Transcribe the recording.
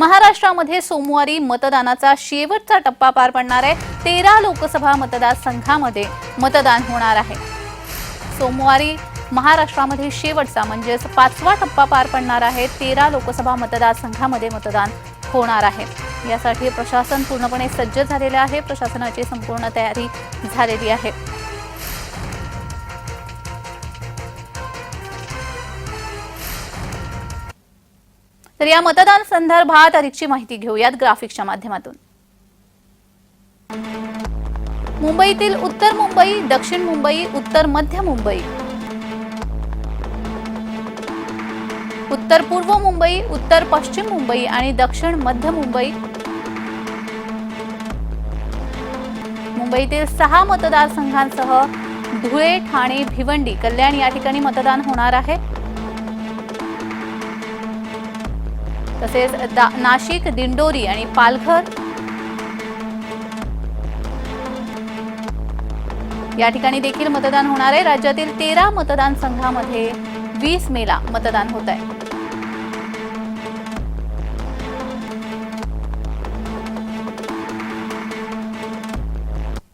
महाराष्ट्रामध्ये सोमवारी मतदानाचा शेवटचा टप्पा पार पडणार आहे. तेरा लोकसभा मतदारसंघामध्ये मतदान होणार आहे. सोमवारी महाराष्ट्रामध्ये शेवटचा म्हणजेच पाचवा टप्पा पार पडणार आहे. तेरा लोकसभा मतदारसंघामध्ये मतदान होणार आहे. यासाठी प्रशासन पूर्णपणे सज्ज झालेले आहे. प्रशासनाची संपूर्ण तयारी झालेली आहे. तर या मतदान संदर्भात अधिकची माहिती घेऊयात ग्राफिक्सच्या माध्यमातून. मुंबईतील उत्तर मुंबई दक्षिण मुंबई उत्तर मध्य मुंबई. उत्तर पूर्व मुंबई उत्तर पश्चिम मुंबई आणि दक्षिण मध्य मुंबई. मुंबईतील सहा मतदारसंघांसह धुळे ठाणे भिवंडी कल्याण या ठिकाणी मतदान होणार आहे. तसेच दा- नाशिक दिंडोरी आणि पालघर या ठिकाणी देखील मतदान होणार आहे. राज्यातील तेरा मतदान संघामध्ये वीस मेला मतदान होत आहे.